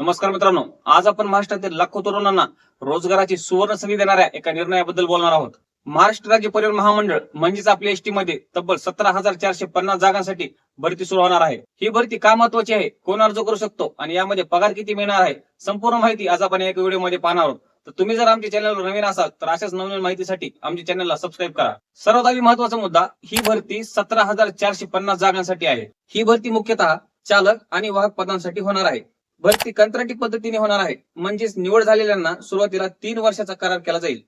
नमस्कार मित्रांनो आज आपण महाराष्ट्रातील लाखो तरुणांना रोजगाराची सुवर्ण संधी देणाऱ्या एका निर्णयाबद्दल बोलणार आहोत. महाराष्ट्र राज्य परिवहन महामंडळ म्हणजेच आपल्या एसटी मध्ये तब्बल सतरा हजार चारशे पन्नास जागांसाठी भरती सुरू होणार आहे. ही भरती का महत्वाची आहे कोण अर्ज करू शकतो आणि यामध्ये पगार किती मिळणार आहे संपूर्ण माहिती आज आपण एका व्हिडिओमध्ये पाहणार आहोत. तर तुम्ही जर आमच्या चॅनलवर नवीन असाल तर अशाच नवीन माहितीसाठी आमच्या चॅनलला सबस्क्राईब करा. सर्वात आधी महत्त्वाचा मुद्दा ही भरती सतरा हजार चारशे पन्नास जागांसाठी आहे. ही भरती मुख्यतः चालक आणि वाहक पदांसाठी होणार आहे. भरती कंत्राटी पद्धतीने होणार आहे. म्हणजेच निवड झालेल्यांना सुरुवातीला तीन वर्षाचा करार केला जाईल.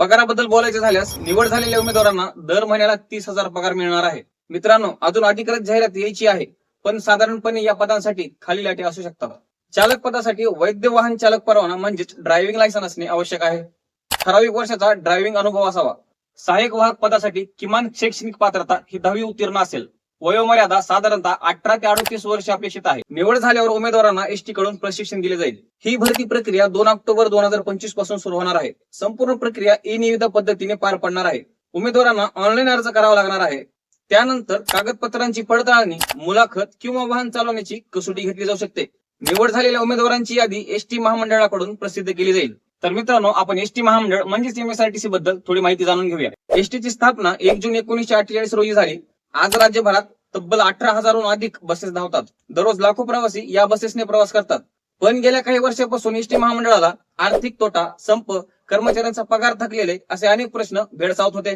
पगाराबद्दल बोलायचे झाल्यास निवड झालेल्या उमेदवारांना दर महिन्याला तीस हजार पगार मिळणार आहे. मित्रांनो अजून अधिकृत जाहिरात यायची आहे पण साधारणपणे या पदांसाठी खालील अटी असू शकतात. चालक पदासाठी वैद्य वाहन चालक परवाना म्हणजेच ड्रायव्हिंग लायसन असणे आवश्यक आहे. ठराविक वर्षाचा ड्रायव्हिंग अनुभव असावा. सहाय्यक वाहक पदासाठी किमान शैक्षणिक पात्रता ही दहावी उत्तीर्ण असेल. वयोमर्यादा साधारणतः अठरा ते अडतीस वर्ष अपेक्षित आहे. निवड झाल्यावर उमेदवारांना एसटी कडून प्रशिक्षण दिले जाईल. ही भरती प्रक्रिया दोन ऑक्टोबर दोन हजार पंचवीसपासून सुरू होणार आहे. संपूर्ण प्रक्रिया ई निविदा पद्धतीने पार पडणार आहे. उमेदवारांना ऑनलाईन अर्ज करावा लागणार आहे. त्यानंतर कागदपत्रांची पडताळणी मुलाखत किंवा वाहन चालवण्याची कसोटी घेतली जाऊ शकते. निवड झालेल्या उमेदवारांची यादी एसटी महामंडळाकडून प्रसिद्ध केली जाईल. तर मित्रांनो आपण एसटी महामंडळ म्हणजेच एमएसआरटीसी बद्दल थोडी माहिती जाणून घेऊया. एसटीची स्थापना एक जून एकोणीसशे अठ्ठेचाळीस रोजी झाली. आज राज्यभरात तब्बल अठरा हजारहून अधिक बसेस धावतात. दररोज लाखो प्रवासी या बसेसने प्रवास करतात. पण गेल्या काही वर्षापासून एसटी महामंडळाला आर्थिक तोटा संप कर्मचाऱ्यांचा पगार थकलेले असे अनेक प्रश्न भेडसावत होते.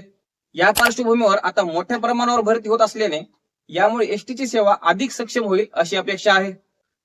या पार्श्वभूमीवर आता मोठ्या प्रमाणावर भरती होत असल्याने यामुळे एसटीची सेवा अधिक सक्षम होईल अशी अपेक्षा आहे.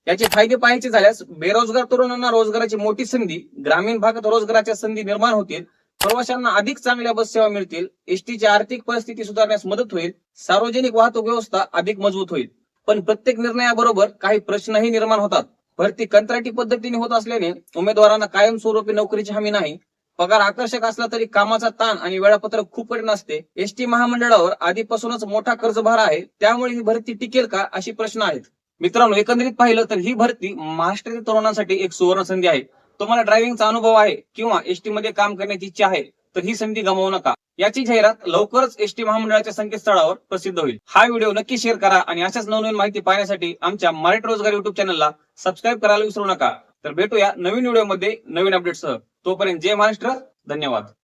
याचे फायदे पाहायचे झाल्यास बेरोजगार तरुणांना रोजगाराची मोठी संधी ग्रामीण भागात रोजगाराच्या संधी निर्माण होतील प्रवाशांना अधिक चांगल्या बस सेवा मिळतील. एसटीची आर्थिक परिस्थिती सुधारण्यास मदत होईल. सार्वजनिक वाहतूक व्यवस्था अधिक मजबूत होईल. पण प्रत्येक निर्णयाबरोबर काही प्रश्नही निर्माण होतात. भरती कंत्राटी पद्धतीने होत असल्याने उमेदवारांना कायमस्वरूपी नोकरीची हमी नाही. पगार आकर्षक असला तरी कामाचा ताण आणि वेळापत्रक खूप कठीण असते एसटी महामंडळावर आधीपासूनच मोठा कर्जभार आहे. त्यामुळे ही भरती टिकेल का अशी प्रश्न आहेत. मित्रांनो एकंदरीत पाहिलं तर ही भरती महाराष्ट्रातील तरुणांसाठी एक सुवर्ण संधी आहे. तुम्हाला ड्रायव्हिंगचा अनुभव आहे किंवा एसटी मध्ये काम करण्याची इच्छा आहे तर ही संधी गमावू नका. याची जाहिरात लवकरच एसटी महामंडळाच्या संकेतस्थळावर प्रसिद्ध होईल. हा व्हिडिओ नक्की शेअर करा आणि अशाच नवनवीन माहिती पाहण्यासाठी आमच्या मराठी रोजगार युट्यूब चॅनलला सबस्क्राईब करायला विसरू नका. तर भेटूया नवीन व्हिडिओमध्ये नवीन अपडेटसह तोपर्यंत जय महाराष्ट्र धन्यवाद.